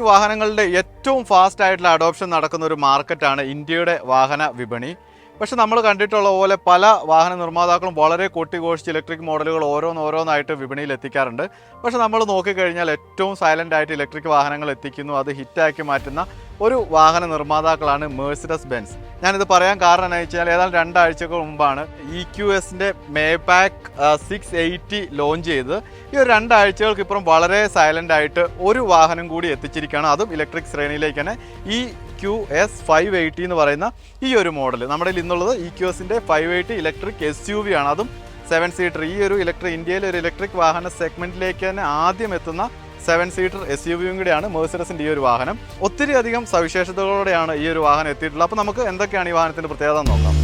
Electric വാഹനങ്ങളുടെ ഏറ്റവും fast ആയിട്ടുള്ള അഡോപ്ഷൻ നടക്കുന്ന ഒരു മാർക്കറ്റാണ് ഇന്ത്യയുടെ വാഹന വിപണി. പക്ഷെ നമ്മൾ കണ്ടിട്ടുള്ള പോലെ പല വാഹന നിർമ്മാതാക്കളും വളരെ കൊട്ടിഘോഷിച്ച് ഇലക്ട്രിക് മോഡലുകൾ ഓരോന്നോരോന്നായിട്ട് വിപണിയിൽ എത്തിക്കാറുണ്ട്. പക്ഷെ നമ്മൾ നോക്കിക്കഴിഞ്ഞാൽ ഏറ്റവും സൈലന്റ് ആയിട്ട് ഇലക്ട്രിക് വാഹനങ്ങൾ എത്തിക്കുന്നു. അത് ഹിറ്റാക്കി മാറ്റുന്ന ഒരു വാഹന നിർമ്മാതാക്കളാണ് മേഴ്സിഡസ് ബെൻസ് ഞാനിത് പറയാൻ കാരണം എന്ന് വെച്ചാൽ ഏതാണ്ട് രണ്ടാഴ്ചകൾ മുമ്പാണ് ഇ ക്യു എസിന്റെ മേപാക്ക് സിക്സ് എയ്റ്റി ലോഞ്ച് ചെയ്ത് ഈ ഒരു രണ്ടാഴ്ചകൾക്ക് ഇപ്പുറം വളരെ സൈലന്റ് ആയിട്ട് ഒരു വാഹനം കൂടി എത്തിച്ചിരിക്കുകയാണ്. അതും ഇലക്ട്രിക് ശ്രേണിയിലേക്ക് തന്നെ. ഈ ക്യു എസ് ഫൈവ് എയ്റ്റി എന്ന് പറയുന്ന ഈ ഒരു മോഡൽ നമ്മുടെ ഇന്നുള്ളത് ഇ ക്യു എസിന്റെ five eighty electric S U V ആണ്. അതും സെവൻ സീറ്റർ ഈ ഒരു ഇലക്ട്രിക് ഇന്ത്യയിലെ ഒരു ഇലക്ട്രിക് വാഹന സെഗ്മെന്റിലേക്ക് തന്നെ ആദ്യം എത്തുന്ന സെവൻ സീറ്റർ എസ് യു വിയും കൂടിയാണ് മേഴ്സറസിന്റെ ഈ ഒരു വാഹനം. ഒത്തിരി അധികം സവിശേഷതകളോടെയാണ് ഈ ഒരു വാഹനം എത്തിയിട്ടുള്ളത്. അപ്പോൾ നമുക്ക് എന്തൊക്കെയാണ് ഈ വാഹനത്തിന്റെ പ്രത്യേകത നോക്കാം.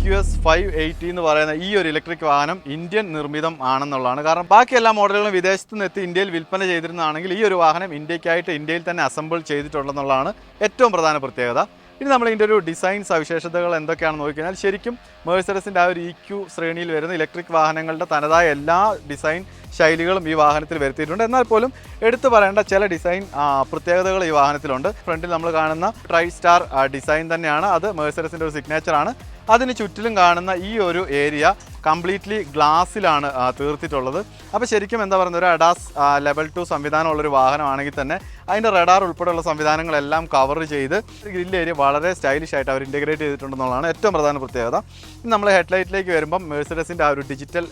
ക്യു എസ് ഫൈവ് എയ്റ്റി എന്ന് പറയുന്ന ഈ ഒരു ഇലക്ട്രിക് വാഹനം ഇന്ത്യൻ നിർമ്മിതം ആണെന്നുള്ളതാണ്. കാരണം ബാക്കി എല്ലാ മോഡലുകളും വിദേശത്ത് നിന്ന് എത്തി ഇന്ത്യയിൽ വിൽപ്പന ചെയ്തിരുന്നതാണെങ്കിൽ ഈ ഒരു വാഹനം ഇന്ത്യക്കായിട്ട് ഇന്ത്യയിൽ തന്നെ അസംബിൾ ചെയ്തിട്ടുള്ളതെന്നുള്ളതാണ് ഏറ്റവും പ്രധാന പ്രത്യേകത. ഇനി നമ്മൾ ഇതിന്റെ ഒരു ഡിസൈൻ സവിശേഷതകൾ എന്തൊക്കെയാണെന്ന് നോക്കിക്കഴിഞ്ഞാൽ ശരിക്കും മേഴ്സറസിന്റെ ആ ഒരു ഇ ക്യു ശ്രേണിയിൽ വരുന്ന ഇലക്ട്രിക് വാഹനങ്ങളുടെ തനതായ എല്ലാ ഡിസൈൻ ശൈലികളും ഈ വാഹനത്തിൽ വരുത്തിയിട്ടുണ്ട്. എന്നാൽ പോലും എടുത്തു പറയേണ്ട ചില ഡിസൈൻ പ്രത്യേകതകൾ ഈ വാഹനത്തിലുണ്ട്. ഫ്രണ്ടിൽ നമ്മൾ കാണുന്ന ട്രൈ സ്റ്റാർ ഡിസൈൻ തന്നെയാണ്. അത് മേഴ്സറസിന്റെ ഒരു സിഗ്നേച്ചറാണ് അതിന് ചുറ്റിലും കാണുന്ന ഈ ഒരു ഏരിയ കംപ്ലീറ്റ്ലി ഗ്ലാസ്സിലാണ് തീർത്തിട്ടുള്ളത്. അപ്പോൾ ശരിക്കും എന്താ പറയുന്നത് ഒരു അഡാസ് ലെവൽ ടു സംവിധാനമുള്ളൊരു വാഹനമാണെങ്കിൽ തന്നെ അതിന്റെ റഡാർ ഉൾപ്പെടെയുള്ള സംവിധാനങ്ങളെല്ലാം കവർ ചെയ്ത് ഗ്രില്ല് ഏരിയ വളരെ സ്റ്റൈലിഷ് ആയിട്ട് അവർ ഇന്റഗ്രേറ്റ് ചെയ്തിട്ടുണ്ടെന്നുള്ളതാണ് ഏറ്റവും പ്രധാന പ്രത്യേകത. നമ്മൾ ഹെഡ്ലൈറ്റിലേക്ക് വരുമ്പം മേഴ്സഡസിന്റെ ആ ഒരു ഡിജിറ്റൽ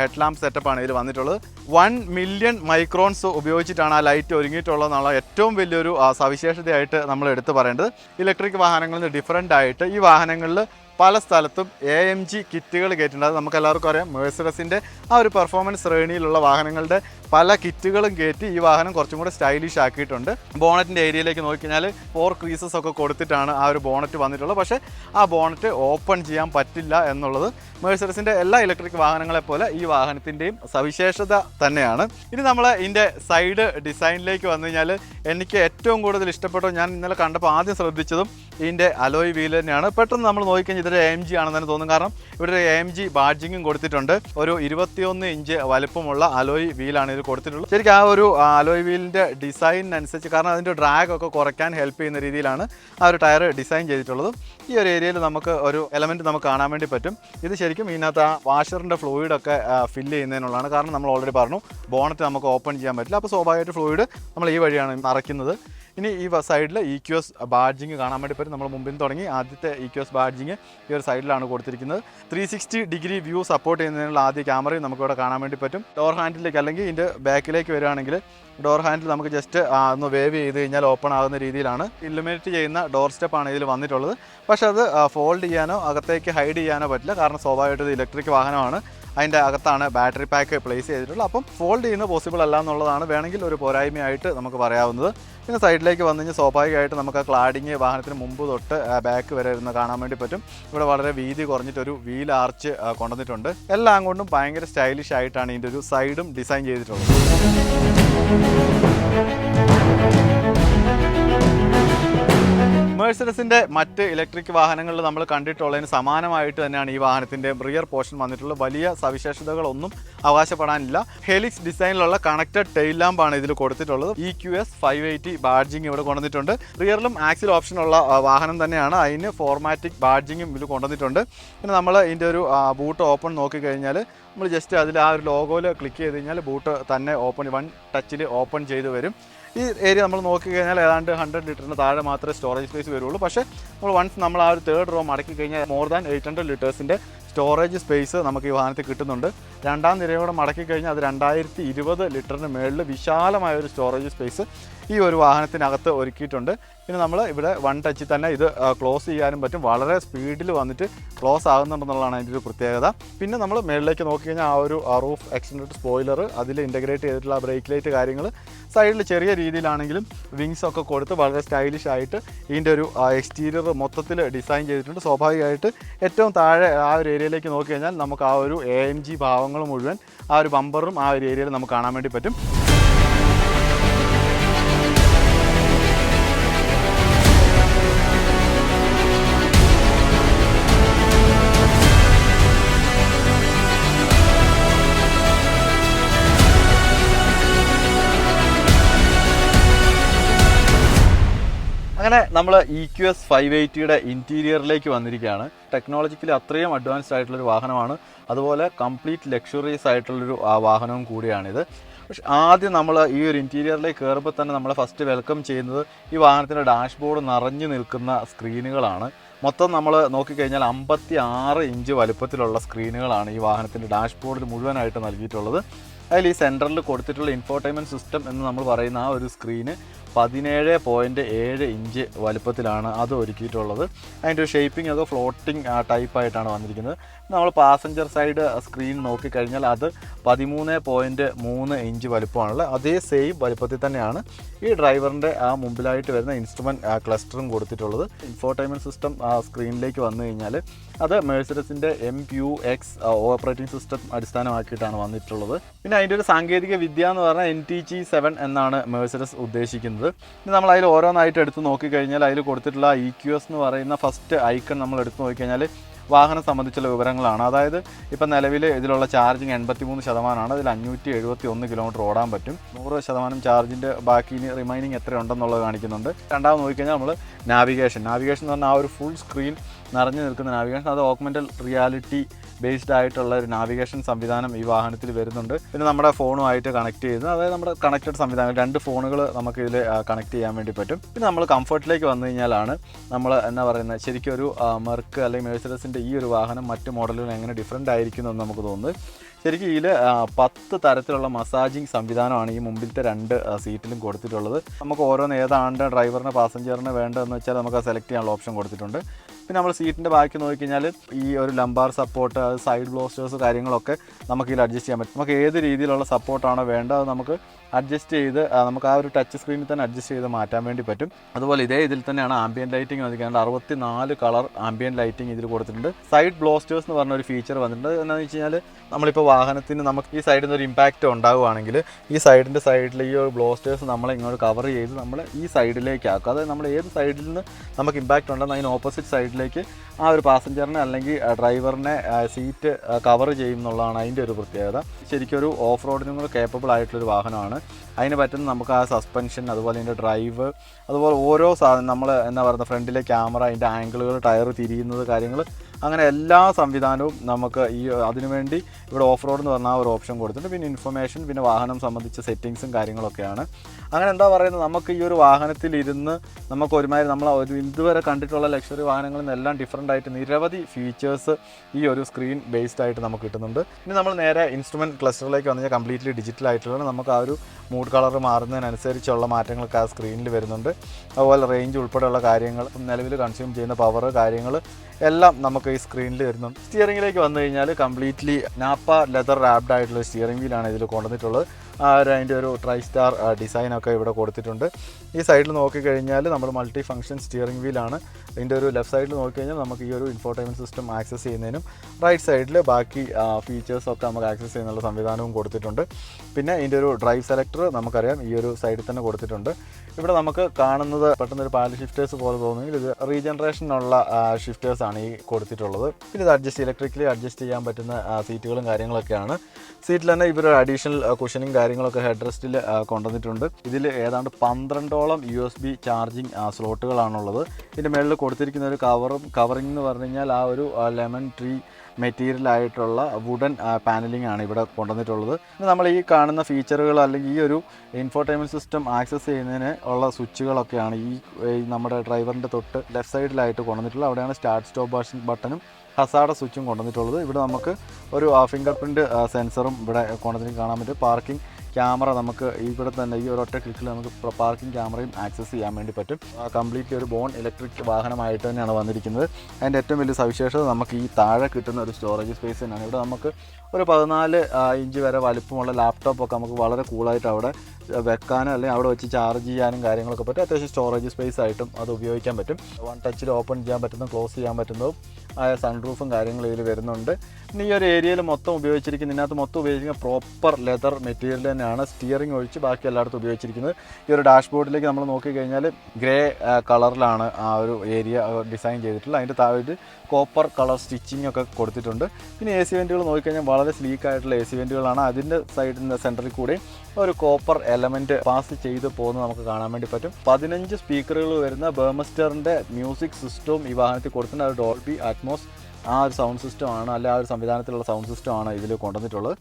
ഹെഡ് ലാമ്പ് സെറ്റപ്പാണ് ഇതിൽ വന്നിട്ടുള്ളത്. വൺ മില്യൺ മൈക്രോൺസ് ഉപയോഗിച്ചിട്ടാണ് ആ ലൈറ്റ് ഒരുങ്ങിയിട്ടുള്ളതെന്നുള്ള ഏറ്റവും വലിയൊരു സവിശേഷതയായിട്ട് നമ്മൾ എടുത്തു പറയേണ്ടത്. ഇലക്ട്രിക് വാഹനങ്ങളിൽ നിന്ന് ഡിഫറന്റ് ആയിട്ട് ഈ വാഹനങ്ങളിൽ പല സ്ഥലത്തും എ എം ജി കിറ്റുകൾ കയറ്റിയിട്ടുണ്ട് അത് നമുക്ക് എല്ലാവർക്കും അറിയാം. മേഴ്സറസിന്റെ ആ ഒരു പെർഫോമൻസ് ശ്രേണിയിലുള്ള വാഹനങ്ങളുടെ പല കിറ്റുകളും കയറ്റി ഈ വാഹനം കുറച്ചും കൂടെ സ്റ്റൈലിഷ് ആക്കിയിട്ടുണ്ട്. ബോണറ്റിന്റെ ഏരിയയിലേക്ക് നോക്കിക്കഴിഞ്ഞാൽ ഫോർ ക്രീസസ് ഒക്കെ കൊടുത്തിട്ടാണ് ആ ഒരു ബോണറ്റ് വന്നിട്ടുള്ളത്. പക്ഷേ ആ ബോണറ്റ് ഓപ്പൺ ചെയ്യാൻ പറ്റില്ല എന്നുള്ളത് മേഴ്സറസിന്റെ എല്ലാ ഇലക്ട്രിക് വാഹനങ്ങളെ പോലെ ഈ വാഹനത്തിന്റെയും സവിശേഷത തന്നെയാണ്. ഇനി നമ്മൾ ഇതിന്റെ സൈഡ് ഡിസൈനിലേക്ക് വന്നു കഴിഞ്ഞാൽ എനിക്ക് ഏറ്റവും കൂടുതൽ ഇഷ്ടപ്പെട്ടു ഞാൻ ഇന്നലെ കണ്ടപ്പോൾ ആദ്യം ശ്രദ്ധിച്ചതും ഇതിന്റെ അലോയ് വീൽ തന്നെയാണ്. പെട്ടെന്ന് നമ്മൾ നോക്കിക്കഴിഞ്ഞാൽ ഇതൊരു എം ജി ആണെന്ന് തന്നെ തോന്നും. കാരണം ഇവിടെ എം ജി ബാഡ്ജിങ്ങും കൊടുത്തിട്ടുണ്ട്. ഒരു ഇരുപത്തിയൊന്ന് ഇഞ്ച് വലുപ്പമുള്ള അലോയ് വീലാണ് ഇത് കൊടുത്തിട്ടുള്ളത് ശരിക്കും ആ ഒരു അലോയ് വീലിന്റെ ഡിസൈനിനനുസരിച്ച് കാരണം അതിന്റെ ഡ്രാഗ് ഒക്കെ കുറയ്ക്കാൻ ഹെൽപ്പ് ചെയ്യുന്ന രീതിയിലാണ് ആ ഒരു ടയർ ഡിസൈൻ ചെയ്തിട്ടുള്ളത്. ഈ ഒരു ഏരിയയിൽ നമുക്ക് ഒരു എലമെന്റ് നമുക്ക് കാണാൻ വേണ്ടി പറ്റും. ഇത് ശരിക്കും ഇതിനകത്ത് ആ വാഷറിന്റെ ഫ്ലൂയിഡൊക്കെ ഫില്ല് ചെയ്യുന്നതിനുള്ളതാണ്. കാരണം നമ്മൾ ഓൾറെഡി പറഞ്ഞു ബോണറ്റ് നമുക്ക് ഓപ്പൺ ചെയ്യാൻ പറ്റില്ല. അപ്പോൾ സ്വാഭാവികമായിട്ട് ഫ്ലൂയിഡ് നമ്മൾ ഈ വഴിയാണ് നിറയ്ക്കുന്നത് ഇനി ഈ സൈഡിൽ ഇ ക്യു എസ് ബാഡ്ജിങ് കാണാൻ വേണ്ടി പറ്റും നമ്മൾ മുമ്പിൽ തുടങ്ങി. ആദ്യത്തെ ഇ ക്യു എസ് ബാഡ്ജിങ് ഈ ഒരു സൈഡിലാണ് കൊടുത്തിരിക്കുന്നത്. Three sixty degree view support ചെയ്യുന്നതിനുള്ള ആദ്യ ക്യാമറയും നമുക്കിവിടെ കാണാൻ വേണ്ടി പറ്റും. ഡോർ ഹാൻഡിലേക്ക് അല്ലെങ്കിൽ ഇതിന്റെ ബാക്കിലേക്ക് വരികയാണെങ്കിൽ ഡോർ ഹാൻഡിൽ നമുക്ക് ജസ്റ്റ് ഒന്ന് വേവ് ചെയ്ത് കഴിഞ്ഞാൽ ഓപ്പൺ ആകുന്ന രീതിയിലാണ്. ഇലുമിനേറ്റ് ചെയ്യുന്ന ഡോർ സ്റ്റെപ്പാണ് ഇതിൽ വന്നിട്ടുള്ളത്. പക്ഷേ അത് ഫോൾഡ് ചെയ്യാനോ അകത്തേക്ക് ഹൈഡ് ചെയ്യാനോ പറ്റില്ല. കാരണം സ്വാഭാവികമായിട്ട് ഇത് ഇലക്ട്രിക് വാഹനമാണ്. അതിന്റെ അകത്താണ് ബാറ്ററി പാക്ക് പ്ലേസ് ചെയ്തിട്ടുള്ളത്. അപ്പം ഫോൾഡ് ചെയ്യുന്നത് പോസിബിൾ അല്ല എന്നുള്ളതാണ് വേണമെങ്കിൽ ഒരു പോരായ്മയായിട്ട് നമുക്ക് പറയാവുന്നത്. പിന്നെ സൈഡിലേക്ക് വന്നു കഴിഞ്ഞാൽ സ്വാഭാവികമായിട്ട് നമുക്ക് ആ ക്ലാഡിങ് വാഹനത്തിന് മുമ്പ് തൊട്ട് ബാക്ക് വരെ ഇരുന്ന് കാണാൻ വേണ്ടി പറ്റും. ഇവിടെ വളരെ വീതി കുറഞ്ഞിട്ടൊരു വീൽ ആർച്ച് കൊണ്ടുവന്നിട്ടുണ്ട്. എല്ലാം കൊണ്ടും ഭയങ്കര സ്റ്റൈലിഷ് ആയിട്ടാണ് ഇതിന്റെ ഒരു സൈഡും ഡിസൈൻ ചെയ്തിട്ടുള്ളത്. മേഴ്സഡസിന്റെ മറ്റ് ഇലക്ട്രിക് വാഹനങ്ങളിൽ നമ്മൾ കണ്ടിട്ടുള്ളതിന് സമാനമായിട്ട് തന്നെയാണ് ഈ വാഹനത്തിന്റെ റിയർ പോർഷൻ വന്നിട്ടുള്ള വലിയ സവിശേഷതകളൊന്നും അവകാശപ്പെടാനില്ല. ഹെലിക്സ് ഡിസൈനിലുള്ള കണക്റ്റഡ് ടെയിൽ ലാമ്പാണ് ഇതിൽ കൊടുത്തിട്ടുള്ളത്. E Q S five eighty badging ഇവിടെ കൊണ്ടുവന്നിട്ടുണ്ട്. റിയറിലും ആക്സിൽ ഓപ്ഷനുള്ള വാഹനം തന്നെയാണ്. അതിന് ഫോർമാറ്റിക് ബാഡ്ജിങ്ങും ഇതിൽ കൊണ്ടുവന്നിട്ടുണ്ട്. പിന്നെ നമ്മൾ ഇതിന്റെ ഒരു ബൂട്ട് ഓപ്പൺ നോക്കിക്കഴിഞ്ഞാൽ നമ്മൾ ജസ്റ്റ് അതിൽ ആ ഒരു ലോഗോയിൽ ക്ലിക്ക് ചെയ്ത് കഴിഞ്ഞാൽ ബൂട്ട് തന്നെ ഓപ്പൺ വൺ ടച്ചിൽ ഓപ്പൺ ചെയ്ത് വരും. ഈ ഏരിയ നമ്മൾ നോക്കിക്കഴിഞ്ഞാൽ ഏതാണ്ട് ഹൺഡ്രഡ് ലിറ്ററിന് താഴെ മാത്രമേ സ്റ്റോറേജ് സ്പേസ് വരുള്ളൂ. പക്ഷേ നമ്മൾ വൺസ് നമ്മൾ ആ ഒരു തേർഡ് റോ മടക്കി കഴിഞ്ഞാൽ മോർ ദാൻ എയ്റ്റ് ഹൺഡ്രഡ് ലിറ്റേഴ്സിന്റെ സ്റ്റോറേജ് സ്പേസ് നമുക്ക് ഈ വാഹനത്തിൽ കിട്ടുന്നുണ്ട്. രണ്ടാം നിരയോടെ മടക്കി കഴിഞ്ഞാൽ അത് രണ്ടായിരത്തി ഇരുപത് ലിറ്ററിന് മേളിൽ വിശാലമായ ഒരു സ്റ്റോറേജ് സ്പേസ് ഈ ഒരു വാഹനത്തിനകത്ത് ഒരുക്കിയിട്ടുണ്ട്. പിന്നെ നമ്മൾ ഇവിടെ വൺ ടച്ചിൽ തന്നെ ഇത് ക്ലോസ് ചെയ്യാനും പറ്റും. വളരെ സ്പീഡിൽ വന്നിട്ട് ക്ലോസ് ആകുന്നുണ്ടെന്നുള്ളതാണ് അതിന്റെ ഒരു പ്രത്യേകത. പിന്നെ നമ്മൾ മേളിലേക്ക് നോക്കിക്കഴിഞ്ഞാൽ ആ ഒരു റൂഫ് എക്സ്റ്റൻഡ് സ്പോയിലർ അതിൽ ഇന്റഗ്രേറ്റ് ചെയ്തിട്ടുള്ള ബ്രേക്ക് ലൈറ്റ് കാര്യങ്ങൾ സൈഡിൽ ചെറിയ രീതിയിലാണെങ്കിലും വിങ്സ് ഒക്കെ കൊടുത്ത് വളരെ സ്റ്റൈലിഷ് ആയിട്ട് ഇതിന്റെ ഒരു എക്സ്റ്റീരിയർ മൊത്തത്തിൽ ഡിസൈൻ ചെയ്തിട്ടുണ്ട്. സ്വാഭാവികമായിട്ട് ഏറ്റവും താഴെ ആ ഒരു ഏരിയയിലേക്ക് നോക്കി കഴിഞ്ഞാൽ നമുക്ക് ആ ഒരു എ എം ജി ഭാവങ്ങൾ മുഴുവൻ ആ ഒരു ബമ്പറും ആ ഒരു ഏരിയയിൽ നമുക്ക് കാണാൻ വേണ്ടി പറ്റും. അങ്ങനെ നമ്മൾ ഇ ക്യു എസ് ഫൈവ് എയ്റ്റിയുടെ ഇന്റീരിയറിലേക്ക് വന്നിരിക്കുകയാണ്. ടെക്നോളജിക്കലി അത്രയും അഡ്വാൻസ്ഡ് ആയിട്ടുള്ളൊരു വാഹനമാണ്. അതുപോലെ കംപ്ലീറ്റ് ലക്ഷറീസ് ആയിട്ടുള്ളൊരു വാഹനവും കൂടിയാണിത്. പക്ഷെ ആദ്യം നമ്മൾ ഈ ഒരു ഇന്റീരിയറിലേക്ക് കയറുമ്പോൾ തന്നെ നമ്മളെ ഫസ്റ്റ് വെൽക്കം ചെയ്യുന്നത് ഈ വാഹനത്തിന്റെ ഡാഷ്ബോർഡ് നിറഞ്ഞു നിൽക്കുന്ന സ്ക്രീനുകളാണ് മൊത്തം നമ്മൾ നോക്കിക്കഴിഞ്ഞാൽ അമ്പത്തി ആറ് ഇഞ്ച് വലുപ്പത്തിലുള്ള സ്ക്രീനുകളാണ് ഈ വാഹനത്തിന്റെ ഡാഷ്ബോർഡിൽ മുഴുവനായിട്ട് നൽകിയിട്ടുള്ളത്. അതിൽ ഈ സെന്ററിൽ കൊടുത്തിട്ടുള്ള ഇൻഫോർടൈൻമെന്റ് സിസ്റ്റം എന്ന് നമ്മൾ പറയുന്ന ആ ഒരു സ്ക്രീന് പതിനേഴ് പോയിന്റ് ഏഴ് ഇഞ്ച് വലുപ്പത്തിലാണ് അത് ഒരുക്കിയിട്ടുള്ളത്. അതിന്റെ ഒരു ഷേപ്പിംഗ് അതോ ഫ്ലോട്ടിംഗ് ടൈപ്പായിട്ടാണ് വന്നിരിക്കുന്നത്. നമ്മൾ പാസഞ്ചർ സൈഡ് സ്ക്രീൻ നോക്കിക്കഴിഞ്ഞാൽ അത് പതിമൂന്ന് പോയിന്റ് മൂന്ന് ഇഞ്ച് വലുപ്പമാണുള്ളത്. അതേ സെയിം വലുപ്പത്തിൽ തന്നെയാണ് ഈ ഡ്രൈവറിന്റെ ആ മുമ്പിലായിട്ട് വരുന്ന ഇൻസ്ട്രുമെന്റ് ക്ലസ്റ്ററും കൊടുത്തിട്ടുള്ളത്. ഇൻഫോർടൈൻമെന്റ് സിസ്റ്റം സ്ക്രീനിലേക്ക് വന്നു കഴിഞ്ഞാൽ അത് മേഴ്സറസിന്റെ M U X operating system അടിസ്ഥാനമാക്കിയിട്ടാണ് വന്നിട്ടുള്ളത്. പിന്നെ അതിന്റെ ഒരു സാങ്കേതിക വിദ്യ എന്ന് പറഞ്ഞാൽ എൻ ടി ജി സെവൻ എന്നാണ് മേഴ്സറസ് ഉദ്ദേശിക്കുന്നത്. ഇനി നമ്മൾ അതിൽ ഓരോന്നായിട്ട് എടുത്ത് നോക്കിക്കഴിഞ്ഞാൽ അതിൽ കൊടുത്തിട്ടുള്ള ഇ ക്യു എസ് എന്ന് പറയുന്ന ഫസ്റ്റ് ഐക്കൺ നമ്മൾ എടുത്ത് നോക്കിക്കഴിഞ്ഞാൽ വാഹനം സംബന്ധിച്ചുള്ള വിവരങ്ങളാണ്. അതായത് ഇപ്പം നിലവിൽ ഇതിലുള്ള ചാർജിങ് എൺപത്തി മൂന്ന് ശതമാനമാണ്. അതിൽ അഞ്ഞൂറ്റി എഴുപത്തി ഒന്ന് കിലോമീറ്റർ ഓടാൻ പറ്റും. നൂറ് ശതമാനം ചാർജിന്റെ ബാക്കി ഇനി റിമൈനിങ് എത്ര ഉണ്ടെന്നുള്ളത് കാണിക്കുന്നുണ്ട്. രണ്ടാമത് നോക്കിക്കഴിഞ്ഞാൽ നമ്മൾ നാവിഗേഷൻ നാവിഗേഷൻ എന്ന് പറഞ്ഞാൽ ആ ഒരു ഫുൾ സ്ക്രീൻ നിറഞ്ഞു നിൽക്കുന്ന നാവിഗേഷൻ അത് ഓഗ്മെന്റൽ റിയാലിറ്റി ബേസ്ഡ് ആയിട്ടുള്ള ഒരു നാവിഗേഷൻ സംവിധാനം ഈ വാഹനത്തിൽ വരുന്നുണ്ട്. പിന്നെ നമ്മുടെ ഫോണുമായിട്ട് കണക്ട് ചെയ്യുന്നത് അതായത് നമ്മുടെ കണക്റ്റഡ് സംവിധാനം രണ്ട് ഫോണുകൾ നമുക്ക് ഇതിൽ കണക്ട് ചെയ്യാൻ വേണ്ടി പറ്റും. പിന്നെ നമ്മൾ കംഫർട്ടിലേക്ക് വന്നു കഴിഞ്ഞാലാണ് നമ്മൾ എന്താ പറയുന്നത് ശരിക്കും ഒരു മെർക്ക് അല്ലെങ്കിൽ മേഴ്സറസിന്റെ ഈ ഒരു വാഹനം മറ്റ് മോഡലുകൾ എങ്ങനെ ഡിഫറെന്റ് ആയിരിക്കുന്നു എന്ന് നമുക്ക് തോന്നുന്നു ശരിക്കും ഇതിൽ പത്ത് തരത്തിലുള്ള മസാജിങ് സംവിധാനമാണ് ഈ മുമ്പിലത്തെ രണ്ട് സീറ്റിലും കൊടുത്തിട്ടുള്ളത്. നമുക്ക് ഓരോന്ന് ഏതാണ്ട് ഡ്രൈവറിന് പാസഞ്ചറിന് വേണ്ടതെന്ന് വെച്ചാൽ നമുക്ക് സെലക്ട് ചെയ്യാനുള്ള ഓപ്ഷൻ കൊടുത്തിട്ടുണ്ട്. പിന്നെ നമ്മൾ സീറ്റിന്റെ ബാക്കി നോക്കിക്കഴിഞ്ഞാൽ ഈ ഒരു ലംബാർ സപ്പോർട്ട് സൈഡ് ബ്ലോസ്റ്റേഴ്സ് കാര്യങ്ങളൊക്കെ നമുക്ക് ഇതിൽ അഡ്ജസ്റ്റ് ചെയ്യാൻ പറ്റും. നമുക്ക് ഏത് രീതിയിലുള്ള സപ്പോർട്ടാണോ വേണ്ടത് അത് നമുക്ക് അഡ്ജസ്റ്റ് ചെയ്ത് നമുക്ക് ആ ഒരു ടച്ച് സ്ക്രീനിൽ തന്നെ അഡ്ജസ്റ്റ് ചെയ്ത് മാറ്റാൻ വേണ്ടി പറ്റും. അതുപോലെ ഇതേ ഇതിൽ തന്നെയാണ് ആംബിയൻ ലൈറ്റിംഗ് നോക്കിയാൽ അറുപത്തി നാല് കളർ ആംബിയൻ ലൈറ്റിംഗ് ഇതിൽ കൊടുത്തിട്ടുണ്ട്. സൈഡ് ബ്ലോസ്റ്റേഴ്സ് എന്ന് പറഞ്ഞ ഒരു ഫീച്ചർ വന്നിട്ടുണ്ട്. എന്താണെന്ന് വെച്ച് കഴിഞ്ഞാൽ നമ്മളിപ്പോൾ വാഹനത്തിന് നമുക്ക് ഈ സൈഡിൽ നിന്ന് ഒരു ഇമ്പാക്റ്റ് ഉണ്ടാവുകയാണെങ്കിൽ ഈ സൈഡിന്റെ സൈഡിൽ ഈ ഒരു ബ്ലോസ്റ്റേഴ്സ് നമ്മൾ ഇങ്ങോട്ട് കവർ ചെയ്ത് നമ്മൾ ഈ സൈഡിലേക്ക് ആക്കും. അതായത് നമ്മൾ ഏത് സൈഡിൽ നിന്ന് നമുക്ക് ഇമ്പാക്റ്റ് ഉണ്ടെന്ന് അതിന് ഓപ്പോസിറ്റ് സൈഡിലേക്ക് ആ ഒരു പാസഞ്ചറിനെ അല്ലെങ്കിൽ ഡ്രൈവറിനെ സീറ്റ് കവർ ചെയ്യും എന്നുള്ളതാണ് അതിന്റെ ഒരു പ്രത്യേകത. ശരിക്കും ഒരു ഓഫ് റോഡിനും കൂടെ കേപ്പബിൾ ആയിട്ടുള്ളൊരു വാഹനമാണ്. അതിന് പറ്റുന്ന നമുക്ക് ആ സസ്പെൻഷൻ അതുപോലെ അതിന്റെ ഡ്രൈവ് അതുപോലെ ഓരോ സാധനം നമ്മൾ എന്താ പറയുക ഫ്രണ്ടിലെ ക്യാമറ അതിന്റെ ആംഗിളുകൾ ടയർ തിരിയുന്നത് കാര്യങ്ങൾ അങ്ങനെ എല്ലാ സംവിധാനവും നമുക്ക് ഈ അതിനുവേണ്ടി ഇവിടെ ഓഫ് റോഡ് എന്ന് പറഞ്ഞാൽ ഒരു ഓപ്ഷൻ കൊടുത്തിട്ടുണ്ട്. പിന്നെ ഇൻഫർമേഷൻ പിന്നെ വാഹനം സംബന്ധിച്ച സെറ്റിങ്സും കാര്യങ്ങളൊക്കെയാണ്. അങ്ങനെ എന്താ പറയുന്നത്? നമുക്ക് ഈ ഒരു വാഹനത്തിൽ ഇരുന്ന് നമുക്ക് ഒരുമാതിരി നമ്മൾ ഒരു ഇതുവരെ കണ്ടിട്ടുള്ള ലക്ഷറി വാഹനങ്ങളിൽ നിന്നെല്ലാം ഡിഫറെന്റ് ആയിട്ട് നിരവധി ഫീച്ചേഴ്സ് ഈ ഒരു സ്ക്രീൻ ബേസ്ഡ് ആയിട്ട് നമുക്ക് കിട്ടുന്നുണ്ട്. ഇനി നമ്മൾ നേരെ ഇൻസ്ട്രുമെന്റ് ക്ലസ്റ്ററിലേക്ക് വന്നു കഴിഞ്ഞാൽ കംപ്ലീറ്റ്ലി ഡിജിറ്റൽ ആയിട്ടുള്ള നമുക്ക് ആ ഒരു മൂഡ് കളർ മാറുന്നതിനനുസരിച്ചുള്ള മാറ്റങ്ങളൊക്കെ ആ സ്ക്രീനിൽ വരുന്നുണ്ട്. അതുപോലെ റേഞ്ച് ഉൾപ്പെടെയുള്ള കാര്യങ്ങൾ നിലവിൽ കൺസ്യൂം ചെയ്യുന്ന പവർ കാര്യങ്ങൾ എല്ലാം നമുക്ക് ഈ സ്ക്രീനിൽ വരുന്നുണ്ട് സ്റ്റിയറിംഗിലേക്ക് വന്നു കഴിഞ്ഞാൽ കംപ്ലീറ്റ്ലി നാപ്പ ലെതർ റാപ്ഡ് ആയിട്ടുള്ള സ്റ്റിയറിംഗ് വീലാണ് ഇതിൽ കൊണ്ടുവന്നിട്ടുള്ളത്. അതിന്റെ ഒരു ട്രൈ സ്റ്റാർ ഡിസൈനൊക്കെ ഇവിടെ കൊടുത്തിട്ടുണ്ട്. ഈ സൈഡിൽ നോക്കിക്കഴിഞ്ഞാൽ നമ്മൾ മൾട്ടി ഫംഗ്ഷൻ സ്റ്റിയറിംഗ് വീലാണ് ഇതിന്റെ ഒരു ലെഫ്റ്റ് സൈഡിൽ നോക്കിക്കഴിഞ്ഞാൽ നമുക്ക് ഈ ഒരു ഇൻഫോർട്ടൈൻമെന്റ് സിസ്റ്റം ആക്സസ് ചെയ്യുന്നതിനും റൈറ്റ് സൈഡിൽ ബാക്കി ഫീച്ചേഴ്സൊക്കെ നമുക്ക് ആക്സസ് ചെയ്യുന്നുള്ള സംവിധാനവും കൊടുത്തിട്ടുണ്ട്. പിന്നെ ഇതിന്റെ ഒരു ഡ്രൈവ് സെലക്ടർ നമുക്കറിയാം ഈ ഒരു സൈഡിൽ തന്നെ കൊടുത്തിട്ടുണ്ട്. ഇവിടെ നമുക്ക് കാണുന്നത് പെട്ടെന്ന് ഒരു പാൽ ഷിഫ്റ്റേഴ്സ് പോലെ തോന്നുമെങ്കിൽ ഇത് റീജനറേഷനുള്ള ഷിഫ്റ്റേഴ്സാണ് ഈ കൊടുത്തിട്ടുള്ളത്. പിന്നെ ഇത് അഡ്ജസ്റ്റ് ഇലക്ട്രിക്കലി അഡ്ജസ്റ്റ് ചെയ്യാൻ പറ്റുന്ന സീറ്റുകളും കാര്യങ്ങളൊക്കെയാണ്. സീറ്റിൽ തന്നെ ഇവർ അഡീഷണൽ കുഷനിങ് കാര്യങ്ങളൊക്കെ ഹെഡ് റെസ്റ്റിൽ കൊണ്ടുവന്നിട്ടുണ്ട്. ഇതിൽ ഏതാണ്ട് പന്ത്രണ്ടോളം യു എസ് ബി ചാർജിങ് സ്ലോട്ടുകളാണുള്ളത്. ഇതിന്റെ മുകളിൽ കൊടുത്തിരിക്കുന്ന ഒരു കവറും കവറിംഗ് എന്ന് പറഞ്ഞു കഴിഞ്ഞാൽ ആ ഒരു ലെമൺ ട്രീ മെറ്റീരിയൽ ആയിട്ടുള്ള വുഡൻ പാനലിംഗ് ആണ് ഇവിടെ കൊണ്ടുവന്നിട്ടുള്ളത്. നമ്മൾ ഈ കാണുന്ന ഫീച്ചറുകൾ അല്ലെങ്കിൽ ഈ ഒരു ഇൻഫോർടൈൻമെന്റ് സിസ്റ്റം ആക്സസ് ചെയ്യുന്നതിന് ഉള്ള സ്വിച്ചുകളൊക്കെയാണ് ഈ ഈ നമ്മുടെ ഡ്രൈവറിന്റെ തൊട്ട് ലെഫ്റ്റ് സൈഡിലായിട്ട് കൊണ്ടുവന്നിട്ടുള്ളത്. അവിടെയാണ് സ്റ്റാർട്ട് സ്റ്റോപ്പ് ബട്ടണും ഹസാഡ സ്വിച്ചും കൊണ്ടുവന്നിട്ടുള്ളത്. ഇവിടെ നമുക്ക് ഒരു ഫിംഗർ പ്രിന്റ് സെൻസറും ഇവിടെ കൊണ്ടുവന്നിട്ട് കാണാൻ പറ്റും. പാർക്കിംഗ് ക്യാമറ നമുക്ക് ഇവിടെ തന്നെ ഈ ഒരൊറ്റ ക്ലിക്കിൽ നമുക്ക് പാർക്കിംഗ് ക്യാമറയും ആക്സസ് ചെയ്യാൻ വേണ്ടി പറ്റും. കംപ്ലീറ്റ്ലി ഒരു ബോൺ ഇലക്ട്രിക് വാഹനമായിട്ട് തന്നെയാണ് വന്നിരിക്കുന്നത്. അതിന്റെ ഏറ്റവും വലിയ സവിശേഷത നമുക്ക് ഈ താഴെ കിട്ടുന്ന ഒരു സ്റ്റോറേജ് സ്പേസ് തന്നെയാണ്. ഇവിടെ നമുക്ക് ഒരു പതിനാല് ഇഞ്ച് വരെ വലിപ്പമുള്ള ലാപ്ടോപ്പൊക്കെ നമുക്ക് വളരെ കൂളായിട്ട് അവിടെ വെക്കാനോ അല്ലെങ്കിൽ അവിടെ വെച്ച് ചാർജ് ചെയ്യാനും കാര്യങ്ങളൊക്കെ പറ്റും. അത്യാവശ്യം സ്റ്റോറേജ് സ്പേസ് ആയിട്ടും അത് ഉപയോഗിക്കാൻ പറ്റും. വൺ ടച്ചിൽ ഓപ്പൺ ചെയ്യാൻ പറ്റുന്നതും ക്ലോസ് ചെയ്യാൻ പറ്റുന്നതും. ആയ സൺറൂഫും കാര്യങ്ങളും ഇതിൽ വരുന്നുണ്ട്. ഈ ഒരു ഏരിയയിൽ മൊത്തം ഉപയോഗിച്ചിരിക്കുന്ന ഇതിനകത്ത് മൊത്തം ഉപയോഗിക്കുന്ന പ്രോപ്പർ ലെതർ മെറ്റീരിയൽ തന്നെയാണ് തന്നെയാണ് സ്റ്റിയറിംഗ് ഒഴിച്ച് ബാക്കി എല്ലായിടത്തും ഉപയോഗിച്ചിരിക്കുന്നത്. ഈ ഒരു ഡാഷ്ബോർഡിലേക്ക് നമ്മൾ നോക്കിക്കഴിഞ്ഞാൽ ഗ്രേ കളറിലാണ് ആ ഒരു ഏരിയ ഡിസൈൻ ചെയ്തിട്ടുള്ളത്. അതിന്റെ താഴെ കോപ്പർ കളർ സ്റ്റിച്ചിങ് ഒക്കെ കൊടുത്തിട്ടുണ്ട്. പിന്നെ എ സി വെന്റുകൾ നോക്കിക്കഴിഞ്ഞാൽ വളരെ സ്ലീക്ക് ആയിട്ടുള്ള എ സി വെന്റുകളാണ് അതിന്റെ സൈഡിന്റെ സെന്ററിൽ കൂടി ഒരു കോപ്പർ എലമെന്റ് പാസ് ചെയ്തു പോകുന്നത് നമുക്ക് കാണാൻ വേണ്ടി പറ്റും. പതിനഞ്ച് സ്പീക്കറുകൾ വരുന്ന ബേമസ്റ്ററിന്റെ മ്യൂസിക് സിസ്റ്റവും ഈ വാഹനത്തിൽ കൊടുത്തിട്ടുണ്ട്. അത് ഡോൾബി അറ്റ്മോസ് ആ ഒരു സൗണ്ട് സിസ്റ്റം സിസ്റ്റമാണ് അല്ല ആ ഒരു സംവിധാനത്തിലുള്ള സൗണ്ട് സിസ്റ്റം സിസ്റ്റമാണ് ഇതിൽ കൊണ്ടുവന്നിട്ടുള്ളത്.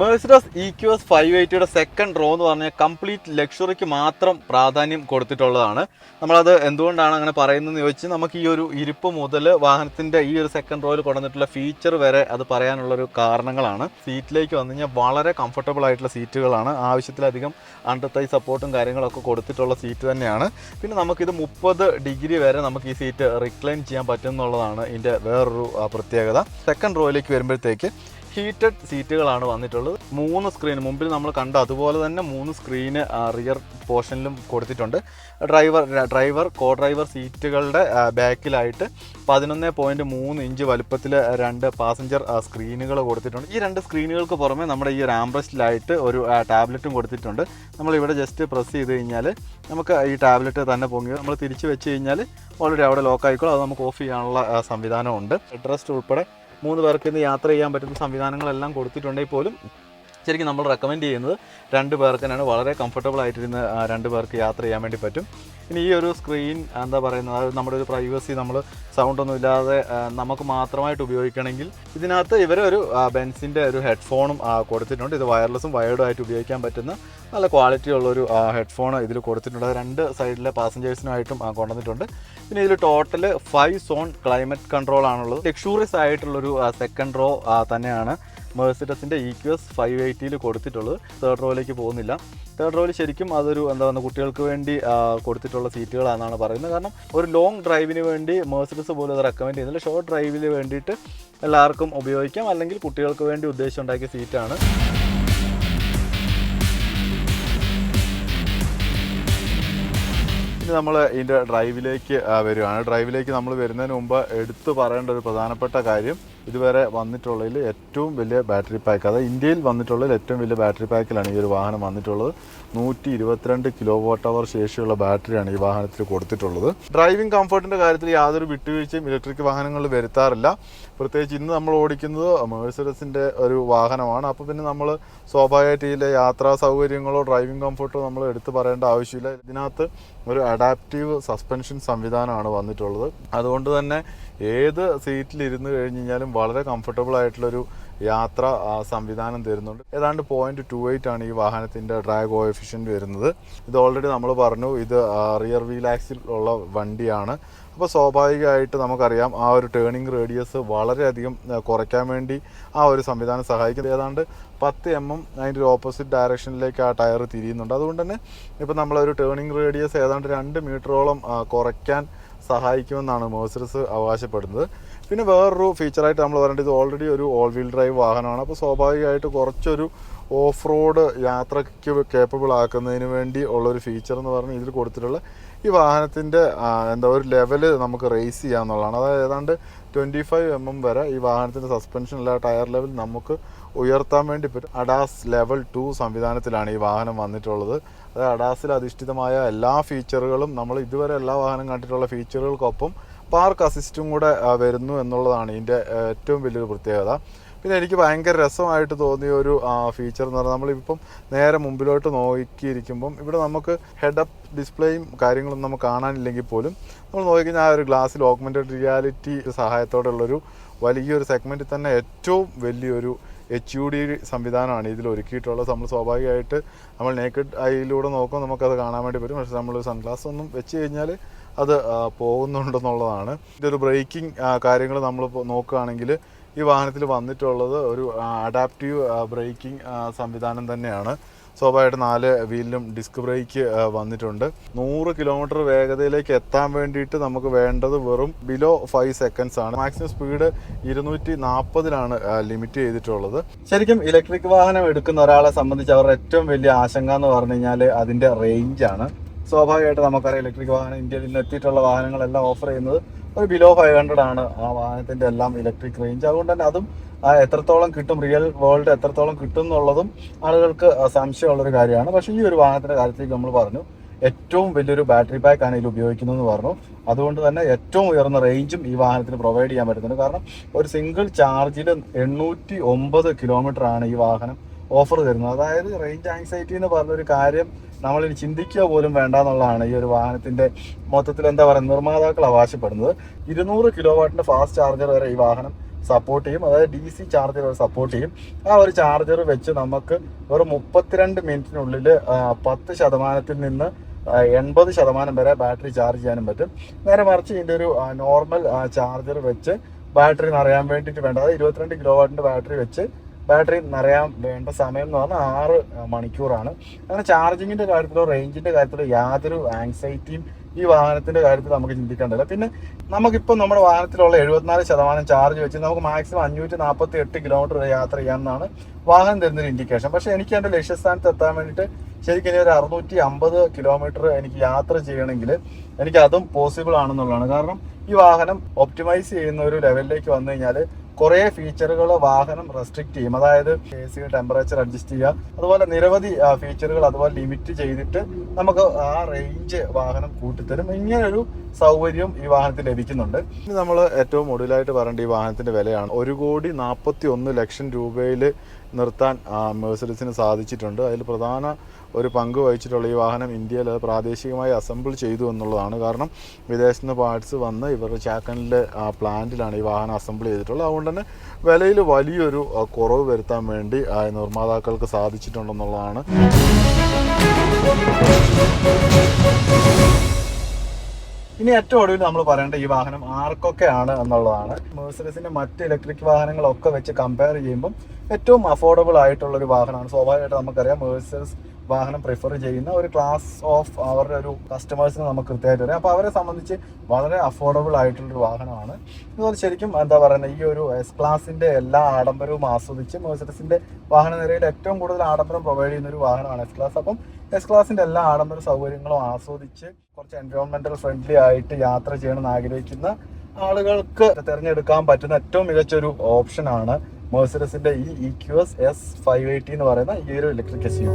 Mercedes E Q S five എയ്റ്റിയുടെ second row എന്ന് പറഞ്ഞാൽ കംപ്ലീറ്റ് ലക്ഷറിക്ക് മാത്രം പ്രാധാന്യം കൊടുത്തിട്ടുള്ളതാണ്. നമ്മളത് എന്തുകൊണ്ടാണ് അങ്ങനെ പറയുന്നതെന്ന് ചോദിച്ചാൽ നമുക്ക് ഈ ഒരു ഇരിപ്പ് മുതൽ വാഹനത്തിന്റെ ഈ ഒരു സെക്കൻഡ് റോയിൽ കൊണ്ടുവന്നിട്ടുള്ള ഫീച്ചർ വരെ അത് പറയാനുള്ളൊരു കാരണങ്ങളാണ്. സീറ്റിലേക്ക് വന്നു കഴിഞ്ഞാൽ വളരെ കംഫർട്ടബിൾ ആയിട്ടുള്ള സീറ്റുകളാണ്. ആവശ്യത്തിലധികം അണ്ടർ തൈ സപ്പോർട്ടും കാര്യങ്ങളൊക്കെ കൊടുത്തിട്ടുള്ള സീറ്റ് തന്നെയാണ്. പിന്നെ നമുക്കിത് മുപ്പത് ഡിഗ്രി വരെ നമുക്ക് ഈ സീറ്റ് റിക്ലൈൻ ചെയ്യാൻ പറ്റും എന്നുള്ളതാണ് ഇതിന്റെ വേറൊരു പ്രത്യേകത. സെക്കൻഡ് റോയിലേക്ക് വരുമ്പോഴത്തേക്ക് ഹീറ്റഡ് സീറ്റുകളാണ് വന്നിട്ടുള്ളത്. മൂന്ന് സ്ക്രീൻ മുമ്പിൽ നമ്മൾ കണ്ട അതുപോലെ തന്നെ മൂന്ന് സ്ക്രീന് റിയർ പോർഷനിലും കൊടുത്തിട്ടുണ്ട്. ഡ്രൈവർ ഡ്രൈവർ കോ ഡ്രൈവർ സീറ്റുകളുടെ ബാക്കിലായിട്ട് പതിനൊന്ന് പോയിന്റ് മൂന്ന് ഇഞ്ച് വലുപ്പത്തിൽ രണ്ട് പാസഞ്ചർ സ്ക്രീനുകൾ കൊടുത്തിട്ടുണ്ട്. ഈ രണ്ട് സ്ക്രീനുകൾക്ക് പുറമെ നമ്മുടെ ഈ ഒരു ഒരു ടാബ്ലറ്റും കൊടുത്തിട്ടുണ്ട്. നമ്മളിവിടെ ജസ്റ്റ് പ്രസ് ചെയ്ത് കഴിഞ്ഞാൽ നമുക്ക് ഈ ടാബ്ലറ്റ് തന്നെ പൊങ്ങി നമ്മൾ തിരിച്ച് വെച്ച് കഴിഞ്ഞാൽ ഓൾറെഡി അവിടെ ലോക്ക് ആയിക്കോളും. അത് നമുക്ക് ഓഫ് ചെയ്യാനുള്ള സംവിധാനമുണ്ട്. ഡ്രസ്റ്റ് ഉൾപ്പെടെ മൂന്ന് പേർക്ക് ഇന്ന് യാത്ര ചെയ്യാൻ പറ്റുന്ന സംവിധാനങ്ങളെല്ലാം കൊടുത്തിട്ടുണ്ടെങ്കിൽ പോലും ശരിക്കും നമ്മൾ റെക്കമെൻഡ് ചെയ്യുന്നത് രണ്ട് പേർക്ക് തന്നെയാണ്. വളരെ കംഫർട്ടബിൾ ആയിട്ടിരുന്ന് രണ്ട് പേർക്ക് യാത്ര ചെയ്യാൻ വേണ്ടി പറ്റും. ഇനി ഈ ഒരു സ്ക്രീൻ എന്താ പറയുന്നത് നമ്മുടെ ഒരു പ്രൈവസി നമ്മൾ സൗണ്ടൊന്നും ഇല്ലാതെ നമുക്ക് മാത്രമായിട്ട് ഉപയോഗിക്കണമെങ്കിൽ ഇതിനകത്ത് ഇവരൊരു ബെൻസിന്റെ ഒരു ഹെഡ്ഫോണും കൊടുത്തിട്ടുണ്ട്. ഇത് വയർലെസ്സും വയർഡും ആയിട്ട് ഉപയോഗിക്കാൻ പറ്റുന്ന നല്ല ക്വാളിറ്റി ഉള്ളൊരു ഹെഡ്ഫോൺ ഇതിൽ കൊടുത്തിട്ടുണ്ട്. രണ്ട് സൈഡിലെ പാസഞ്ചേഴ്സിനുമായിട്ടും കൊണ്ടുവന്നിട്ടുണ്ട്. പിന്നെ ഇതിൽ total five zone climate control ആണുള്ളത്. ലക്ഷൂറിയസ് ആയിട്ടുള്ളൊരു സെക്കൻഡ് റോ തന്നെയാണ് മേഴ്സിഡസിന്റെ ഇ ക്യു എസ് ഫൈവ് എയ്റ്റിയിൽ കൊടുത്തിട്ടുള്ളത്. തേർഡ് റോയിലേക്ക് പോകുന്നില്ല. തേർഡ് റോയിൽ ശരിക്കും അതൊരു എന്താ പറയുക കുട്ടികൾക്ക് വേണ്ടി കൊടുത്തിട്ടുള്ള സീറ്റുകളാണെന്നാണ് പറയുന്നത്. കാരണം ഒരു ലോങ് ഡ്രൈവിന് വേണ്ടി മേഴ്സിഡസ് പോലും അത് റെക്കമെൻഡ് ചെയ്യുന്നില്ല. ഷോർട്ട് ഡ്രൈവിന് വേണ്ടിയിട്ട് എല്ലാവർക്കും ഉപയോഗിക്കാം. അല്ലെങ്കിൽ കുട്ടികൾക്ക് വേണ്ടി ഉദ്ദേശിച്ചുണ്ടാക്കിയ സീറ്റാണ് ഇനി നമ്മൾ ഇതിന്റെ ഡ്രൈവിലേക്ക് വരികയാണ് ഡ്രൈവിലേക്ക് നമ്മൾ വരുന്നതിന് മുമ്പ് എടുത്തു പറയേണ്ട ഒരു പ്രധാനപ്പെട്ട കാര്യം ഇതുവരെ വന്നിട്ടുള്ളതിൽ ഏറ്റവും വലിയ ബാറ്ററി പാക്ക് അതായത് ഇന്ത്യയിൽ വന്നിട്ടുള്ളതിൽ ഏറ്റവും വലിയ ബാറ്ററി പാക്കിലാണ് ഈ ഒരു വാഹനം വന്നിട്ടുള്ളത്. നൂറ്റി ഇരുപത്തിരണ്ട് കിലോ വാട്ട് അവർ ശേഷിയുള്ള ബാറ്ററിയാണ് ഈ വാഹനത്തിൽ കൊടുത്തിട്ടുള്ളത്. ഡ്രൈവിംഗ് കംഫർട്ടിന്റെ കാര്യത്തിൽ യാതൊരു വിട്ടുവീഴ്ചയും ഇലക്ട്രിക് വാഹനങ്ങളിൽ വരുത്താറില്ല. പ്രത്യേകിച്ച് ഇന്ന് നമ്മൾ ഓടിക്കുന്നത് മേഴ്സറസിന്റെ ഒരു വാഹനമാണ്. അപ്പോൾ പിന്നെ നമ്മൾ സ്വാഭാവികമായിട്ട് ഇതിലെ യാത്രാ സൗകര്യങ്ങളോ ഡ്രൈവിംഗ് കംഫർട്ടോ നമ്മൾ എടുത്തു പറയേണ്ട ആവശ്യമില്ല. ഇതിനകത്ത് ഒരു അഡാപ്റ്റീവ് സസ്പെൻഷൻ സംവിധാനമാണ് വന്നിട്ടുള്ളത്. അതുകൊണ്ട് തന്നെ ഏത് സീറ്റിലിരുന്ന് കഴിഞ്ഞ് കഴിഞ്ഞാലും വളരെ കംഫർട്ടബിൾ ആയിട്ടുള്ളൊരു യാത്ര സംവിധാനം തരുന്നുണ്ട്. ഏതാണ്ട് പോയിന്റ് ടു എയ്റ്റ് ആണ് ഈ വാഹനത്തിന്റെ ഡ്രാഗ് കോഎഫിഷ്യന്റ് വരുന്നത്. ഇത് ഓൾറെഡി നമ്മൾ പറഞ്ഞു ഇത് റിയർ വീൽ ഉള്ള വണ്ടിയാണ്. അപ്പോൾ സ്വാഭാവികമായിട്ട് നമുക്കറിയാം ആ ഒരു ടേണിംഗ് റേഡിയസ് വളരെയധികം കുറയ്ക്കാൻ വേണ്ടി ആ ഒരു സംവിധാനം സഹായിക്കുന്നത് ഏതാണ്ട് പത്ത് എം എം അതിന്റെ ഒരു ഓപ്പോസിറ്റ് ഡയറക്ഷനിലേക്ക് ആ ടയർ തിരിയുന്നുണ്ട്. അതുകൊണ്ട് തന്നെ ഇപ്പോൾ നമ്മളൊരു ടേണിംഗ് റേഡിയസ് ഏതാണ്ട് രണ്ട് മീറ്ററോളം കുറയ്ക്കാൻ സഹായിക്കുമെന്നാണ് മേഴ്സറസ് അവകാശപ്പെടുന്നത്. പിന്നെ വേറൊരു ഫീച്ചറായിട്ട് നമ്മൾ പറയേണ്ടത് ഓൾറെഡി ഒരു ഓൾ വീൽ ഡ്രൈവ് വാഹനമാണ്. അപ്പോൾ സ്വാഭാവികമായിട്ട് കുറച്ചൊരു ഓഫ് റോഡ് യാത്രയ്ക്ക് കേപ്പബിൾ ആക്കുന്നതിന് വേണ്ടി ഉള്ളൊരു ഫീച്ചർ എന്ന് പറഞ്ഞാൽ ഇതിൽ കൊടുത്തിട്ടുള്ള ഈ വാഹനത്തിന്റെ എന്താ ഒരു ലെവൽ നമുക്ക് റേസ് ചെയ്യാന്നുള്ളതാണ്. അതായത് ഏതാണ്ട് ട്വന്റി ഫൈവ് എം എം വരെ ഈ വാഹനത്തിന്റെ സസ്പെൻഷൻ അല്ല ടയർ ലെവൽ നമുക്ക് ഉയർത്താൻ വേണ്ടി പറ്റും. അഡാസ് ലെവൽ ടു സംവിധാനത്തിലാണ് ഈ വാഹനം വന്നിട്ടുള്ളത്. അതായത് അഡാസിൽ അധിഷ്ഠിതമായ എല്ലാ ഫീച്ചറുകളും നമ്മൾ ഇതുവരെ എല്ലാ വാഹനം കണ്ടിട്ടുള്ള ഫീച്ചറുകൾക്കൊപ്പം പാർക്ക് അസിസ്റ്റും കൂടെ വരുന്നു എന്നുള്ളതാണ് ഇതിന്റെ ഏറ്റവും വലിയൊരു പ്രത്യേകത. പിന്നെ എനിക്ക് ഭയങ്കര രസമായിട്ട് തോന്നിയ ഒരു ഫീച്ചർ എന്ന് പറഞ്ഞാൽ നമ്മളിപ്പം നേരെ മുമ്പിലോട്ട് നോക്കിയിരിക്കുമ്പം ഇവിടെ നമുക്ക് ഹെഡ് അപ്പ് ഡിസ്പ്ലേയും കാര്യങ്ങളൊന്നും നമുക്ക് കാണാനില്ലെങ്കിൽ പോലും നമ്മൾ നോക്കിക്കഴിഞ്ഞാൽ ആ ഒരു ഗ്ലാസ്സിൽ ഓഗ്മെന്റഡ് റിയാലിറ്റി സഹായത്തോടെയുള്ളൊരു വലിയൊരു സെഗ്മെന്റിൽ തന്നെ ഏറ്റവും വലിയൊരു എച്ച് യു ഡി സംവിധാനമാണ് ഇതിൽ ഒരുക്കിയിട്ടുള്ളത്. നമ്മൾ സ്വാഭാവികമായിട്ട് നമ്മൾ നേക്കഡ് ഐയിലൂടെ നോക്കുമ്പോൾ നമുക്കത് കാണാൻ വേണ്ടി പറ്റും. പക്ഷേ നമ്മൾ സൺഗ്ലാസ് ഒന്നും വെച്ച് കഴിഞ്ഞാൽ അത് പോകുന്നുണ്ടെന്നുള്ളതാണ്. ഇതൊരു ബ്രേക്കിംഗ് കാര്യങ്ങൾ നമ്മൾ നോക്കുകയാണെങ്കിൽ ഈ വാഹനത്തിൽ വന്നിട്ടുള്ളത് ഒരു അഡാപ്റ്റീവ് ബ്രേക്കിംഗ് സംവിധാനം തന്നെയാണ്. സ്വാഭാവികമായിട്ട് നാല് വീലിലും ഡിസ്ക് ബ്രേക്ക് വന്നിട്ടുണ്ട്. നൂറ് കിലോമീറ്റർ വേഗതയിലേക്ക് എത്താൻ വേണ്ടിയിട്ട് നമുക്ക് വേണ്ടത് വെറും ബിലോ ഫൈവ് സെക്കൻഡ്സ് ആണ്. മാക്സിമം സ്പീഡ് ഇരുന്നൂറ്റി നാൽപ്പതിലാണ് ലിമിറ്റ് ചെയ്തിട്ടുള്ളത്. ശരിക്കും ഇലക്ട്രിക് വാഹനം എടുക്കുന്ന ഒരാളെ സംബന്ധിച്ച് അവരുടെ ഏറ്റവും വലിയ ആശങ്ക എന്ന് പറഞ്ഞു കഴിഞ്ഞാൽ അതിന്റെ റേഞ്ചാണ് സ്വാഭാവികമായിട്ട് നമുക്കറിയാം ഇലക്ട്രിക് വാഹനം ഇന്ത്യയിൽ ഇന്ന് എത്തിയിട്ടുള്ള വാഹനങ്ങളെല്ലാം ഓഫർ ചെയ്യുന്നത് ഒരു ബിലോ ഫൈവ് ഹൺഡ്രഡ് ആണ് ആ വാഹനത്തിന്റെ എല്ലാം ഇലക്ട്രിക് റേഞ്ച് അതുകൊണ്ട് തന്നെ അതും എത്രത്തോളം കിട്ടും റിയൽ വേൾഡ് എത്രത്തോളം കിട്ടും എന്നുള്ളതും ആളുകൾക്ക് സംശയമുള്ള സംശയമുള്ളൊരു കാര്യമാണ്. പക്ഷേ ഈ ഒരു വാഹനത്തിന്റെ കാര്യത്തിലേക്ക് നമ്മൾ പറഞ്ഞു. ഏറ്റവും വലിയൊരു ബാറ്ററി പാക്ക് ആണ് ഇതിൽ ഉപയോഗിക്കുന്നതെന്ന് പറഞ്ഞു. അതുകൊണ്ട് തന്നെ ഏറ്റവും ഉയർന്ന റേഞ്ചും ഈ വാഹനത്തിന് പ്രൊവൈഡ് ചെയ്യാൻ പറ്റുന്നുണ്ട്. കാരണം ഒരു സിംഗിൾ ചാർജിൽ എണ്ണൂറ്റി ഒമ്പത് കിലോമീറ്റർ ആണ് ഈ വാഹനം ഓഫർ തരുന്നത്. അതായത് റേഞ്ച് ആങ്സൈറ്റി എന്ന് പറഞ്ഞൊരു കാര്യം നമ്മൾ ഇനി ചിന്തിക്കുക പോലും വേണ്ട എന്നുള്ളതാണ് ഈ ഒരു വാഹനത്തിന്റെ മൊത്തത്തിൽ എന്താ പറയുക നിർമ്മാതാക്കൾ അവകാശപ്പെടുന്നത്. ഇരുന്നൂറ് കിലോ വാട്ടിന്റെ ഫാസ്റ്റ് ചാർജർ വരെ ഈ വാഹനം സപ്പോർട്ട് ചെയ്യും. അതായത് ഡി സി ചാർജർ സപ്പോർട്ട് ചെയ്യും. ആ ഒരു ചാർജർ വെച്ച് നമുക്ക് ഒരു മുപ്പത്തിരണ്ട് മിനിറ്റിനുള്ളിൽ പത്ത് ശതമാനത്തിൽ നിന്ന് എൺപത് ശതമാനം വരെ ബാറ്ററി ചാർജ് ചെയ്യാനും പറ്റും. നേരെ മറിച്ച് ഇതിന്റെ ഒരു നോർമൽ ചാർജർ വെച്ച് ബാറ്ററി നിറയാൻ വേണ്ടിയിട്ട് വേണ്ട. അതായത് ഇരുപത്തിരണ്ട് കിലോ വാട്ടിന്റെ ബാറ്ററി വെച്ച് ബാറ്ററി നിറയാൻ വേണ്ട സമയം എന്ന് പറഞ്ഞാൽ ആറ് മണിക്കൂറാണ്. അങ്ങനെ ചാർജിങ്ങിന്റെ കാര്യത്തിലോ റേഞ്ചിന്റെ കാര്യത്തിലോ യാതൊരു ആങ്സൈറ്റിയും ഈ വാഹനത്തിന്റെ കാര്യത്തിൽ നമുക്ക് ചിന്തിക്കേണ്ടതില്ല. പിന്നെ നമുക്കിപ്പോൾ നമ്മുടെ വാഹനത്തിലുള്ള എഴുപത്തിനാല് ശതമാനം ചാർജ് വെച്ച് നമുക്ക് മാക്സിമം അഞ്ഞൂറ്റി നാൽപ്പത്തി എട്ട് കിലോമീറ്റർ യാത്ര ചെയ്യാമെന്നാണ് വാഹനം തരുന്നൊരു ഇൻഡിക്കേഷൻ പക്ഷേ എനിക്ക് എന്റെ ലക്ഷ്യസ്ഥാനത്ത് എത്താൻ വേണ്ടിയിട്ട് ശരിക്കും ഒരു അറുന്നൂറ്റി അമ്പത് കിലോമീറ്റർ എനിക്ക് യാത്ര ചെയ്യണമെങ്കിൽ എനിക്ക് അതും പോസിബിൾ ആണെന്നുള്ളതാണ്. കാരണം ഈ വാഹനം ഒപ്റ്റിമൈസ് ചെയ്യുന്ന ഒരു ലെവലിലേക്ക് വന്നു കഴിഞ്ഞാൽ കുറേ ഫീച്ചറുകൾ വാഹനം റെസ്ട്രിക്ട് ചെയ്യും. അതായത് എ സി ടെമ്പറേച്ചർ അഡ്ജസ്റ്റ് ചെയ്യുക. അതുപോലെ നിരവധി ഫീച്ചറുകൾ അതുപോലെ ലിമിറ്റ് ചെയ്തിട്ട് നമുക്ക് ആ റേഞ്ച് വാഹനം കൂട്ടിത്തരും. ഇങ്ങനൊരു സൗകര്യം ഈ വാഹനത്തിൽ ലഭിക്കുന്നുണ്ട്. ഇനി നമ്മൾ ഏറ്റവും ഒടുവിലായിട്ട് പറയേണ്ട ഈ വാഹനത്തിന്റെ വിലയാണ്. ഒരു കോടി നാൽപ്പത്തി ഒന്ന് ലക്ഷം രൂപയിൽ നിർത്താൻ മേഴ്സഡസിന് സാധിച്ചിട്ടുണ്ട്. അതിൽ പ്രധാന ഒരു പങ്ക് വഹിച്ചിട്ടുള്ള ഈ വാഹനം ഇന്ത്യയിൽ അത് പ്രാദേശികമായി അസംബിൾ ചെയ്തു എന്നുള്ളതാണ്. കാരണം വിദേശത്ത് നിന്ന് പാർട്സ് വന്ന് ഇവരുടെ ചാക്കനിലെ പ്ലാന്റിലാണ് ഈ വാഹനം അസംബിൾ ചെയ്തിട്ടുള്ളത്. അതുകൊണ്ട് തന്നെ വിലയിൽ വലിയൊരു കുറവ് വരുത്താൻ വേണ്ടി നിർമ്മാതാക്കൾക്ക് സാധിച്ചിട്ടുണ്ടെന്നുള്ളതാണ്. ഇനി ഏറ്റവും ഒടുവിൽ നമ്മൾ പറയേണ്ട ഈ വാഹനം ആർക്കൊക്കെയാണ് എന്നുള്ളതാണ്. മേഴ്സഡസിന്റെ മറ്റ് ഇലക്ട്രിക് വാഹനങ്ങളൊക്കെ വെച്ച് കമ്പയർ ചെയ്യുമ്പോൾ ഏറ്റവും അഫോർഡബിൾ ആയിട്ടുള്ള ഒരു വാഹനമാണ്. സ്വാഭാവികമായിട്ട് നമുക്കറിയാം മേഴ്സസ് വാഹനം പ്രിഫർ ചെയ്യുന്ന ഒരു ക്ലാസ് ഓഫ് അവരുടെ ഒരു കസ്റ്റമേഴ്സിന് നമുക്ക് കൃത്യമായിട്ട് അറിയാം. അപ്പോൾ അവരെ സംബന്ധിച്ച് വളരെ അഫോർഡബിൾ ആയിട്ടുള്ളൊരു വാഹനമാണ്. അതുപോലെ ശരിക്കും എന്താ പറയുന്നത് ഈ ഒരു എസ് ക്ലാസിന്റെ എല്ലാ ആഡംബരവും ആസ്വദിച്ച് മേഴ്സഡസിന്റെ വാഹന നിരയിൽ ഏറ്റവും കൂടുതൽ ആഡംബരം പ്രൊവൈഡ് ചെയ്യുന്ന ഒരു വാഹനമാണ് എസ് ക്ലാസ് അപ്പം എസ് ക്ലാസിന്റെ എല്ലാ ആഡംബര സൗകര്യങ്ങളും ആസ്വദിച്ച് കുറച്ച് എൻവയോൺമെന്റൽ ഫ്രണ്ട്ലി ആയിട്ട് യാത്ര ചെയ്യണമെന്ന് ആഗ്രഹിക്കുന്ന ആളുകൾക്ക് തിരഞ്ഞെടുക്കാൻ പറ്റുന്ന ഏറ്റവും മികച്ചൊരു ഓപ്ഷനാണ് മേഴ്സഡസിന്റെ ഈ E Q S S five eighty എന്ന് പറയുന്ന ഈ ഒരു ഇലക്ട്രിക് എസ് യു